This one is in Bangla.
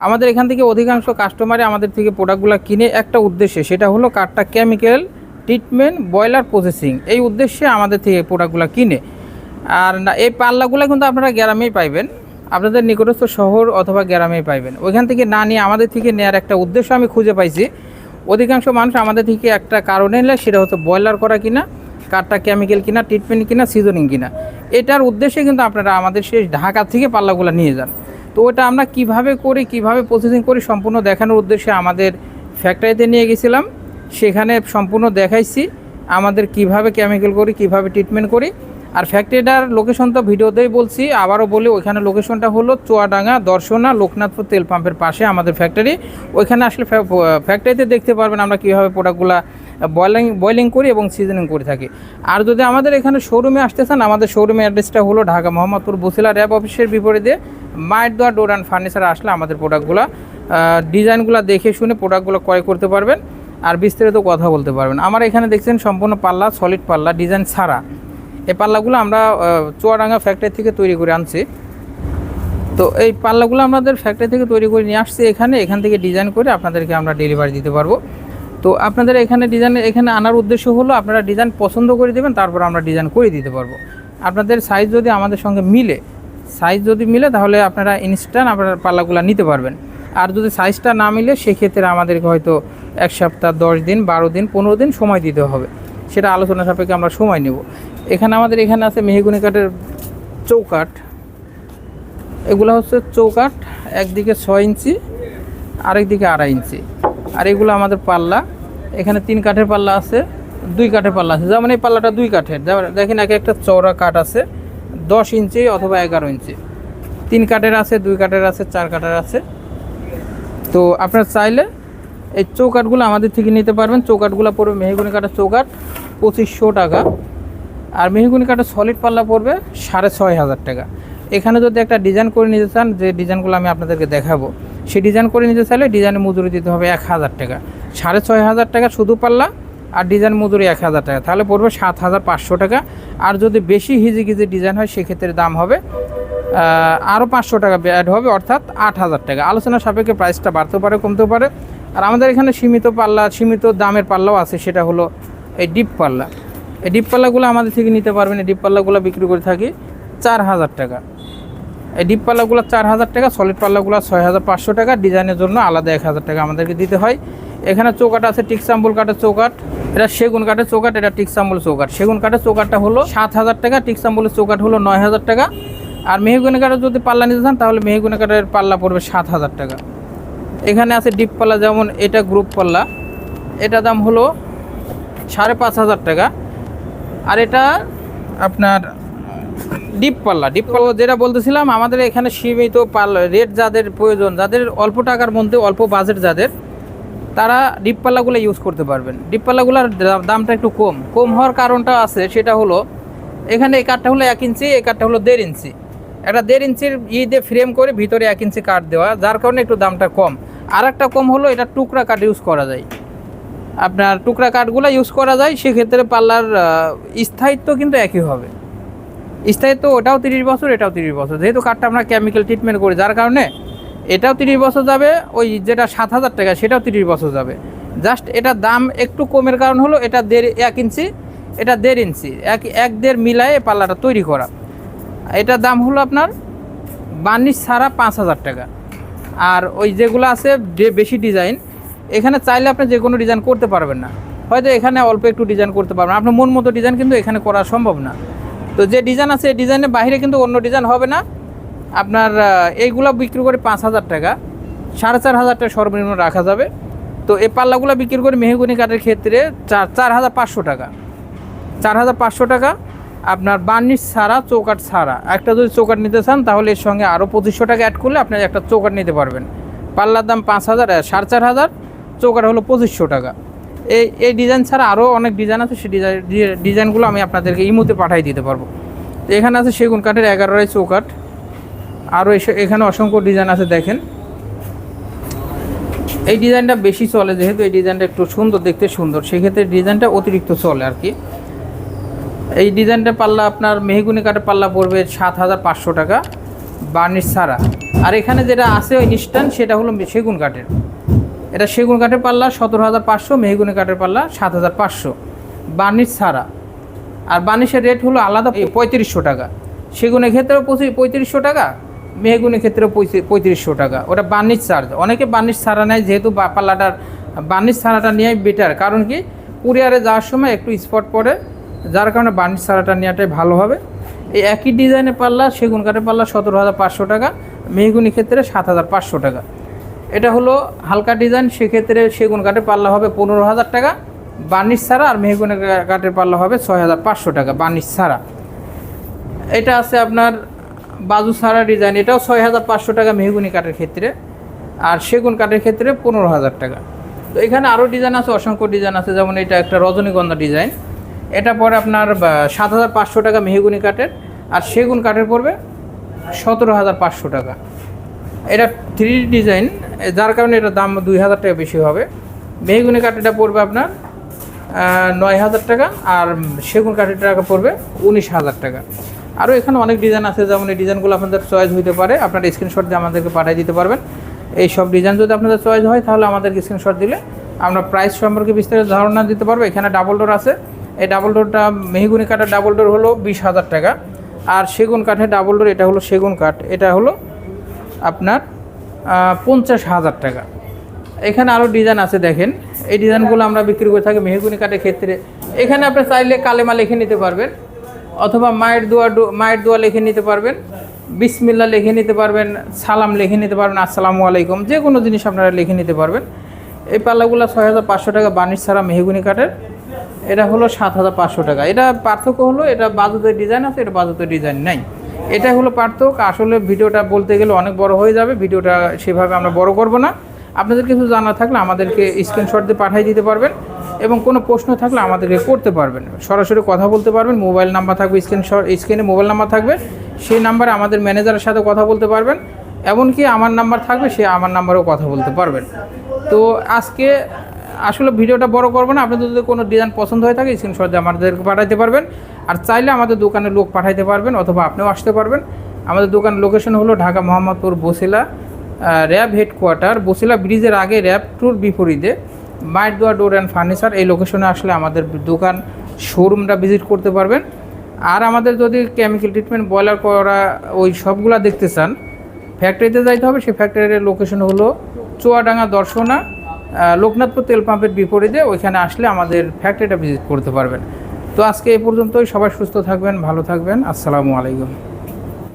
আমাদের এখান থেকে অধিকাংশ কাস্টমারে আমাদের থেকে প্রোডাক্টগুলো কিনে একটা উদ্দেশ্যে, সেটা হলো কাঠটা কেমিক্যাল ট্রিটমেন্ট ব্রয়লার প্রসেসিং এই উদ্দেশ্যে আমাদের থেকে প্রোডাক্টগুলো কিনে। আর না, এই পাল্লাগুলো কিন্তু আপনারা গ্রামেই পাইবেন। আপনাদের নিকটস্থ শহর অথবা গ্রামেই পাইবেন। ওইখান থেকে না নিয়ে আমাদের থেকে নেওয়ার একটা উদ্দেশ্য আমি খুঁজে পাইছি। অধিকাংশ মানুষ আমাদের থেকে একটা কারণে নিলে সেটা হচ্ছে ব্রয়লার করা কিনা, কাঠটা কেমিক্যাল কিনা ট্রিটমেন্ট কিনা সিজনিং কিনা। এটার উদ্দেশ্যে কিন্তু আপনারা আমাদের সেই ঢাকা থেকে পাল্লাগুলো নিয়ে যান। তো ওটা আমরা কীভাবে করি, কীভাবে প্রসেসিং করি সম্পূর্ণ দেখানোর উদ্দেশ্যে আমাদের ফ্যাক্টরিতে নিয়ে গেছিলাম। সেখানে সম্পূর্ণ দেখাইছি আমাদের কীভাবে কেমিক্যাল করি, কীভাবে ট্রিটমেন্ট করি। আর ফ্যাক্টরিটার লোকেশন তো ভিডিওতেই বলছি, আবারও বলি ওইখানে লোকেশনটা হলো চুয়াডাঙ্গা, দর্শনা, লোকনাথপুর তেল পাম্পের পাশে আমাদের ফ্যাক্টরি ওইখানে আসলে ফ্যাক্টরিতে দেখতে পারবেন আমরা কীভাবে প্রোডাক্টগুলো বয়লিং বয়লিং করি এবং সিজনিং করে থাকি। আর যদি আমাদের এখানে শোরুমে আসতে চান, আমাদের শোরুমের অ্যাড্রেসটা হলো ঢাকা মোহাম্মদপুর বসিলা র্যাব অফিসের বিপরীতে। মায়ের দোয়া ডোর অ্যান্ড ফার্নিচার আসলে আমাদের প্রোডাক্টগুলো ডিজাইনগুলো দেখে শুনে প্রোডাক্টগুলো ক্রয় করতে পারবেন আর বিস্তারিত কথা বলতে পারবেন। আমার এখানে দেখছেন সম্পূর্ণ পাল্লা সলিড পাল্লা ডিজাইন ছাড়া। এই পাল্লাগুলো আমরা চুয়াডাঙ্গা ফ্যাক্টরি থেকে তৈরি করে আনছি। তো এই পাল্লাগুলো আমাদের ফ্যাক্টরি থেকে তৈরি করে নিয়ে আসছি এখানে। এখান থেকে ডিজাইন করে আপনাদেরকে আমরা ডেলিভারি দিতে পারব। তো আপনাদের এখানে ডিজাইন এখানে আনার উদ্দেশ্য হলো আপনারা ডিজাইন পছন্দ করে দেবেন, তারপর আমরা ডিজাইন করে দিতে পারব। আপনাদের সাইজ যদি আমাদের সঙ্গে মিলে সাইজ যদি মিলে তাহলে আপনারা ইনস্ট্যান্ট আপনারা পাল্লাগুলো নিতে পারবেন। আর যদি সাইজটা না মিলে, সেক্ষেত্রে আমাদেরকে হয়তো এক সপ্তাহ, দশ দিন, বারো দিন, পনেরো দিন সময় দিতে হবে। সেটা আলোচনা সাপেক্ষে আমরা সময় নেব। এখানে আমাদের এখানে আছে মেহগুনি কাঠের চৌকাঠ। এগুলো হচ্ছে চৌকাঠ, একদিকে ছয় ইঞ্চি আরেক দিকে আড়াই ইঞ্চি। আর এগুলো আমাদের পাল্লা। এখানে তিন কাঠের পাল্লা আছে, দুই কাঠের পাল্লা আছে। যেমন এই পাল্লাটা দুই কাঠের। দেখেন এক একটা চওড়া কাঠ আছে। দশ ইঞ্চি অথবা এগারো ইঞ্চি। তিন কাঠের আছে, দুই কাঠের আছে, চার কাঠের আছে। তো আপনারা চাইলে এই চৌকাঠগুলো আমাদের থেকে নিতে পারবেন। চৌকাঠগুলো পড়বে মেহগুনি কাঠের চৌকাঠ, পঁচিশশো টাকা। আর মেহগুনি কাঠের সলিড পাল্লা পড়বে সাড়ে ছয় হাজার টাকা। এখানে যদি একটা ডিজাইন করে নিতে চান, যে ডিজাইনগুলো আমি আপনাদেরকে দেখাবো, সেই ডিজাইন করে নিতে চাইলে ডিজাইনের মজুরি দিতে হবে এক হাজার টাকা। সাড়ে ছয় হাজার টাকা শুধু পাল্লা আর ডিজাইন মজুরি এক হাজার টাকা। তাহলে পড়বে সাত হাজার পাঁচশো টাকা। আর যদি বেশি হিজি গিজি ডিজাইন হয়, সেক্ষেত্রে দাম হবে আরও পাঁচশো টাকা অ্যাড হবে, অর্থাৎ আট হাজার টাকা। আলোচনা সাপেক্ষে প্রাইসটা বাড়তেও পারে, কমতেও পারে। আর আমাদের এখানে সীমিত পাল্লা, সীমিত দামের পাল্লাও আছে, সেটা হলো এই ডিপ পাল্লা। এই ডিপ পাল্লাগুলো আমাদের থেকে নিতে পারবেন। এই ডিপ পাল্লাগুলো বিক্রি করে থাকি চার হাজার টাকা। এই ডিপ পাল্লাগুলো চার হাজার টাকা সলিড পাল্লাগুলো ছয় হাজার পাঁচশো টাকা। ডিজাইনের জন্য আলাদা এক হাজার টাকা আমাদেরকে দিতে হয়। এখানে চৌকাট আছে টিকসাম্বুল কাঠের চৌকাট এটা সেগুন কাঠের চৌকাট এটা টিকসাম্বুল চৌকাট সেগুন কাঠের চৌকাটটা হলো সাত হাজার টাকা টিকসাম্বুলের চৌকাট হলো নয় হাজার টাকা। আর মেহগুনি কাঠের যদি পাল্লা নিতে চান, তাহলে মেহগুনি কাঠের পাল্লা পড়বে সাত হাজার টাকা। এখানে আছে ডিপ পাল্লা, যেমন এটা গ্রুপ পাল্লা। এটা দাম হলো সাড়ে পাঁচ হাজার টাকা। আর এটা আপনার ডিপ পাল্লা। ডিপ পাল্লা যেটা বলতেছিলাম, আমাদের এখানে সীমিত পাল্লা রেট যাদের প্রয়োজন, যাদের অল্প টাকার মধ্যে, অল্প বাজেট যাদের তারা ডিপ পাল্লাগুলো ইউজ করতে পারবেন। ডিপ পাল্লাগুলোর দামটা একটু কম। কম হওয়ার কারণটা আছে, সেটা হলো এখানে এই কাঠটা হলো এক ইঞ্চি, এই কাঠটা হলো দেড় ইঞ্চি। একটা দেড় ইঞ্চির ই দিয়ে ফ্রেম করে ভিতরে এক ইঞ্চি কাঠ দেওয়া, যার কারণে একটু দামটা কম। আর একটা কম হলো এটা টুকরা কাঠ ইউজ করা যায়। আপনার টুকরা কাঠগুলো ইউজ করা যায়, সেক্ষেত্রে পাল্লার স্থায়িত্ব কিন্তু একই হবে। স্থায়িত্ব ওটাও তিরিশ বছর, এটাও তিরিশ বছর। যেহেতু কাঠটা আমরা কেমিক্যাল ট্রিটমেন্ট করি, যার কারণে এটাও তিরিশ বছর যাবে, ওই যেটা সাত হাজার টাকা সেটাও তিরিশ বছর যাবে। জাস্ট এটা দাম একটু কমের কারণ হলো এটা দেড় এক ইঞ্চি, এটা দেড় ইঞ্চি, এক এক দেড় মিলায়ে পাল্লাটা তৈরি করা। এটার দাম হলো আপনার বার্নিশ ছাড়া পাঁচ হাজার টাকা। আর ওই যেগুলো আছে বেশি ডিজাইন, এখানে চাইলে আপনি যে কোনো ডিজাইন করতে পারবেন না। হয়তো এখানে অল্প একটু ডিজাইন করতে পারবেন আপনার মন মতো ডিজাইন কিন্তু এখানে করা সম্ভব না। তো যে ডিজাইন আছে, এই ডিজাইনের বাইরে কিন্তু অন্য ডিজাইন হবে না। আপনার এইগুলো বিক্রি করে পাঁচ হাজার টাকা, সাড়ে চার হাজার টাকা সর্বনিম্ন রাখা যাবে। তো এই পাল্লাগুলো বিক্রি করে মেহগুনি কাঠের ক্ষেত্রে চার চার হাজার পাঁচশো টাকা। চার হাজার পাঁচশো টাকা, আপনার বার্নিশ ছাড়া চৌকাট ছাড়া। একটা যদি চৌকাট নিতে চান, তাহলে এর সঙ্গে আরও পঁচিশশো টাকা অ্যাড করলে আপনি একটা চৌকাট নিতে পারবেন। পাল্লার দাম পাঁচ হাজার সাড়ে চার হাজার চৌকাট হলো পঁচিশশো টাকা। এই এই ডিজাইন ছাড়া আরও অনেক ডিজাইন আছে, সেই ডিজাইন ডিজাইনগুলো আমি আপনাদেরকে ইমোতে পাঠিয়ে দিতে পারব। এখানে আছে সেগুন কাঠের এগারোটাই চৌকাট আরও এসে এখানে অসংখ্য ডিজাইন আছে, দেখেন। এই ডিজাইনটা বেশি চলে, যেহেতু এই ডিজাইনটা একটু সুন্দর, দেখতে সুন্দর, সেক্ষেত্রে ডিজাইনটা অতিরিক্ত চলে আর কি। এই ডিজাইনটা পাল্লা আপনার মেহগুনি কাঠের পাল্লা পড়বে সাত হাজার পাঁচশো টাকা, বার্নিশ ছাড়া। আর এখানে যেটা আছে ওই ইনস্ট্যান্ট সেটা হলো সেগুন কাঠের। এটা সেগুন কাঠের পাল্লা সতেরো হাজার পাঁচশো, মেহগুনি কাঠের পাল্লা সাত হাজার পাঁচশো, বার্নিশ ছাড়া। আর বার্নিশের রেট হলো আলাদা পঁয়ত্রিশশো টাকা। সেগুনের ক্ষেত্রেও পঁচিশ পঁয়ত্রিশশো টাকা মেহগুনের পঁয়ত্রিশ- পঁয়ত্রিশশো টাকা। ওটা বার্নিশ চার্জ। অনেকে বার্নিশ ছাড়া নেয়, যেহেতু পাল্লাটার বার্নিশ ছাড়াটা নেওয়াই বেটার কারণ কি? কুরিয়ারে যাওয়ার সময় একটু স্পট পড়ে। যার কারণে বার্নিশ ছাড়াটা নেওয়াটাই ভালো হবে। এই একই ডিজাইনের পাল্লা, সেগুন কাঠের পাল্লা, সতেরো হাজার পাঁচশো টাকা। মেহগুনি ক্ষেত্রে সাত হাজার পাঁচশো টাকা। এটা হলো হালকা ডিজাইন সেক্ষেত্রে সেগুন কাঠের পাল্লা হবে পনেরো হাজার টাকা। বার্নিশ ছাড়া আর মেহগুনি কাঠের পাল্লা হবে ছয় হাজার পাঁচশো টাকা, বার্নিশ ছাড়া। এটা আছে আপনার বাজু ছাড়া ডিজাইন, এটাও ছয় হাজার পাঁচশো টাকা মেহগুনি কাঠের ক্ষেত্রে, আর সেগুন কাঠের ক্ষেত্রে পনেরো হাজার টাকা। তো এখানে আরও ডিজাইন আছে, অসংখ্য ডিজাইন আছে, যেমন এটা একটা রজনীগন্ধা ডিজাইন। এটা পরে আপনার সাত হাজার পাঁচশো টাকা মেহগুনি কাঠের, আর সেগুন কাঠের পড়বে সতেরো হাজার পাঁচশো টাকা। এটা থ্রি ডিজাইন, যার কারণে এটার দাম দুই হাজার টাকা বেশি হবে। মেহগুনি কাঠেরটা পড়বে আপনার নয় হাজার টাকা, আর সেগুন কাঠের টাকা পড়বে উনিশ হাজার টাকা। আরও এখানে অনেক ডিজাইন আছে, যেমন এই ডিজাইনগুলো আপনাদের চয়েস হতে পারে। আপনার স্ক্রিনশট দিয়ে আমাদেরকে পাঠিয়ে দিতে পারবেন। এই সব ডিজাইন যদি আপনাদের চয়েস হয়, তাহলে আমাদেরকে স্ক্রিনশট দিলে আমরা প্রাইস সম্পর্কে বিস্তারিত ধারণা দিতে পারব। এখানে ডাবল ডোর আছে। এই ডাবল ডোরটা মেহগুনি কাঠের ডাবল ডোর হলো বিশ হাজার টাকা। আর সেগুন কাঠের ডাবল ডোর এটা হলো সেগুন কাঠ। এটা হলো আপনার পঞ্চাশ হাজার টাকা। এখানে আরও ডিজাইন আছে, দেখেন। এই ডিজাইনগুলো আমরা বিক্রি করে থাকি মেহগুনি কাঠের ক্ষেত্রে। এখানে আপনি চাইলে কালেমা লিখে নিতে পারবেন। অথবা মায়ের দোয়া মায়ের দোয়া লিখে নিতে পারবেন বিসমিল্লা লিখে নিতে পারবেন, সালাম লিখে নিতে পারবেন, আসসালামু আলাইকুম, যে কোনো জিনিস আপনারা লিখে নিতে পারবেন। এই পাল্লাগুলো ছয় হাজার পাঁচশো টাকা বার্নিশ ছাড়া মেহগুনি কাঠের। এটা হলো সাত হাজার পাঁচশো টাকা। এটা পার্থক্য হলো, এটা বাজুতের ডিজাইন আছে, এটা বাজুতের ডিজাইন নাই। এটা হলো পার্থক্য। আসলে ভিডিওটা বলতে গেলে অনেক বড় হয়ে যাবে, ভিডিওটা সেভাবে আমরা বড় করব না। আপনাদের কিছু জানা থাকলে আমাদেরকে স্ক্রিনশট দিয়ে পাঠিয়ে দিতে পারবেন। এবং কোনো প্রশ্ন থাকলে আমাদেরকে করতে পারবেন। সরাসরি কথা বলতে পারবেন, মোবাইল নাম্বার থাকবে স্ক্রিনশট স্ক্রিনে মোবাইল নাম্বার থাকবে, সেই নাম্বারে আমাদের ম্যানেজারের সাথে কথা বলতে পারবেন, এমনকি আমার নাম্বার থাকবে, সে আমার নাম্বারেও কথা বলতে পারবেন। তো আজকে আসলে ভিডিওটা বড় করব না, আপনাদের যদি কোনো ডিজাইন পছন্দ হয়ে থাকে স্ক্রিনশট দিয়ে আমাদেরকে পাঠাইতে পারবেন। আর চাইলে আমাদের দোকানে লোক পাঠাইতে পারবেন, অথবা আপনিও আসতে পারবেন। আমাদের দোকান লোকেশন হলো ঢাকা মোহাম্মদপুর বসিলা র্যাব হেডকোয়ার্টার বসিলা ব্রিজের আগে র্যাব টুর বিপরীতে। মাইট দোয়া ডোর অ্যান্ড ফার্নিচার, এই লোকেশনে আসলে আমাদের দোকান শোরুমটা ভিজিট করতে পারবেন। আর আমাদের যদি কেমিক্যাল ট্রিটমেন্ট বয়লার করা, ওই সবগুলা দেখতে চান ফ্যাক্টরিতে যাইতে হবে, সেই ফ্যাক্টরির লোকেশন হলো চুয়াডাঙ্গা দর্শনা লোকনাথপুর তেল পাম্পের বিপরীতে, ওইখানে আসলে আমাদের ফ্যাক্টরিটা ভিজিট করতে পারবেন। তো আজকে এই পর্যন্তই, সবাই সুস্থ থাকবেন, ভালো থাকবেন, আসসালামু আলাইকুম।